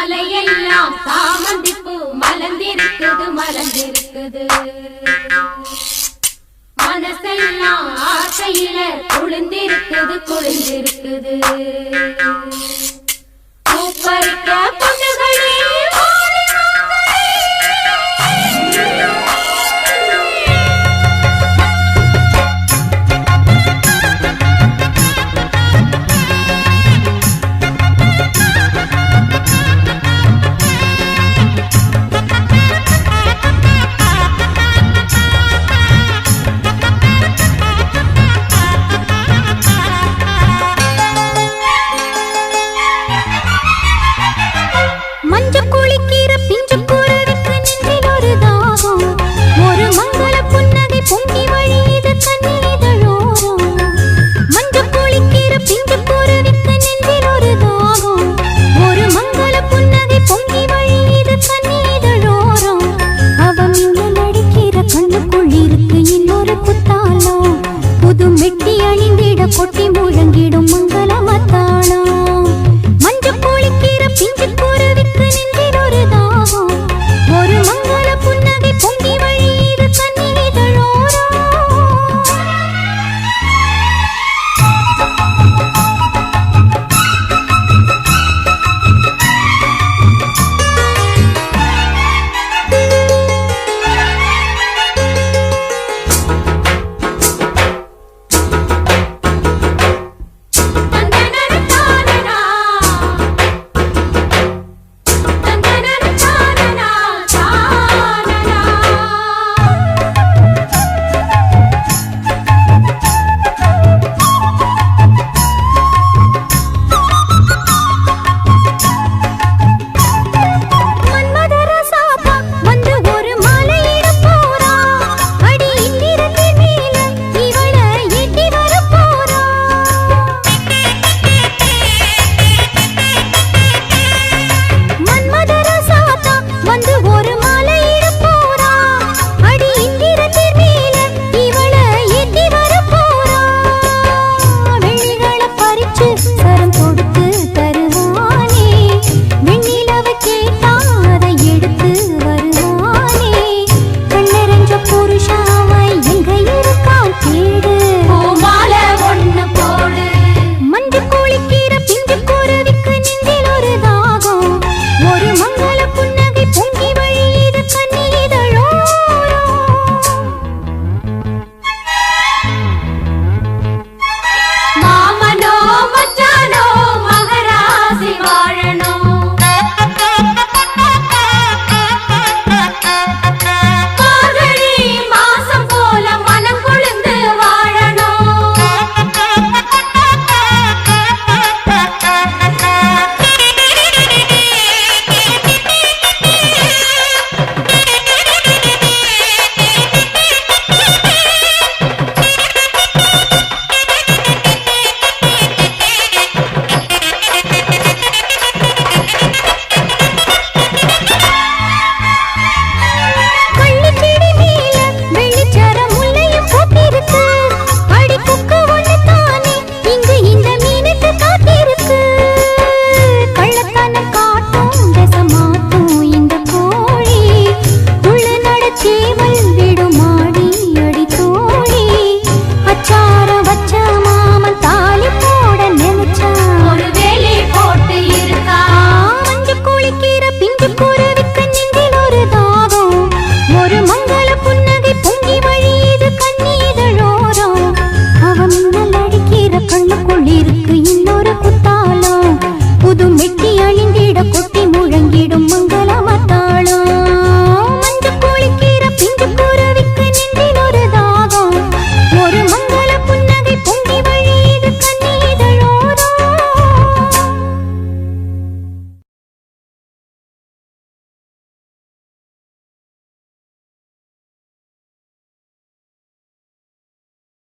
மாலையெல்லாம் சாமந்தி பூ மலர்ந்திருக்குது மலர்ந்திருக்குது. மனசெல்லாம் ஆசையில குளிர்ந்திருக்குது குளிர்ந்திருக்குது. பூப்பறிக்க பொண்ணு কোটি